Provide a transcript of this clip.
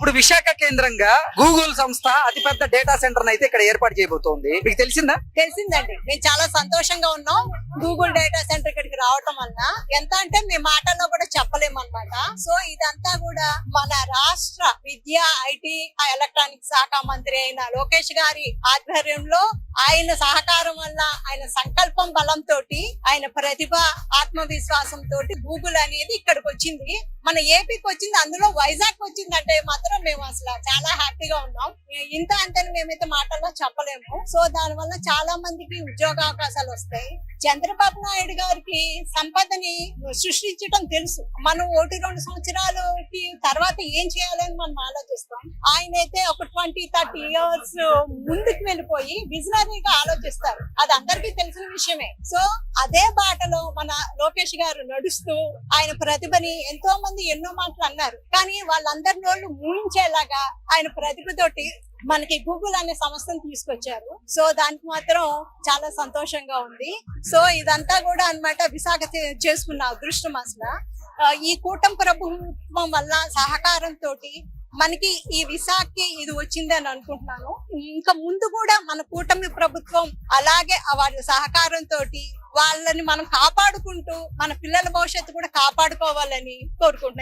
ఇప్పుడు విశాఖ కేంద్రంగా గూగుల్ సంస్థ అతిపెద్ద డేటా సెంటర్ అయితే ఇక్కడ ఏర్పాటు చేయబోతోంది. మీకు తెలిసిందా? తెలిసిందండి. మేము చాలా సంతోషంగా ఉన్నాం. గూగుల్ డేటా సెంటర్ ఇక్కడికి రావటం వల్ల ఎంత అంటే మేము మాటల్లో కూడా చెప్పలేము అనమాట సో ఇదంతా కూడా మన రాష్ట్ర విద్యా ఐటీ ఎలక్ట్రానిక్ శాఖ మంత్రి అయిన లోకేష్ గారి ఆధ్వర్యంలో ఆయన సహకారం వల్ల ఆయన సంకల్పం బలంతో ఆయన ప్రతిభ ఆత్మవిశ్వాసం తోటి గూగుల్ అనేది ఇక్కడికి వచ్చింది. మన ఏపీకి వచ్చింది అందులో వైజాగ్ వచ్చింది అంటే మాత్రం మేము అసలు చాలా హ్యాపీగా ఉన్నాం. ఇంత అంతని మేమైతే మాటల్లో చెప్పలేము. సో దాని వల్ల చాలా మందికి ఉద్యోగ అవకాశాలు వస్తాయి. చంద్రబాబు నాయుడు గారికి సంపదని సృష్టించడం తెలుసు. మనం ఒకటి రెండు సంవత్సరాలకి తర్వాత ఏం చేయాలని మనం ఆలోచిస్తాం. ఆయన అయితే ఒక ట్వంటీ థర్టీ ఇయర్స్ ముందుకు వెళ్ళిపోయి విజనరీగా ఆలోచిస్తారు. అది అందరికీ తెలిసిన విషయమే. సో అదే బాటలో మన లోకేష్ గారు నడుస్తూ ఆయన ప్రతిభని ఎంతో మంది ఎన్నో మాటలు అన్నారు. కానీ వాళ్ళందరి నోళ్ళు మూయించేలాగా ఆయన ప్రతిభతోటి మనకి గూగుల్ అనే సంస్థను తీసుకొచ్చారు. సో దానికి మాత్రం చాలా సంతోషంగా ఉంది. సో ఇదంతా కూడా అన్నమాట విశాఖ చేసుకున్న అదృష్టం అసలు. ఈ కూటమి ప్రభుత్వం వల్ల సహకారంతో మనకి ఈ విశాఖకి ఇది వచ్చిందని అనుకుంటున్నాను. ఇంకా ముందు కూడా మన కూటమి ప్రభుత్వం అలాగే వారి సహకారంతో వాళ్ళని మనం కాపాడుకుంటూ మన పిల్లల భవిష్యత్తు కూడా కాపాడుకోవాలని కోరుకుంటున్నాను.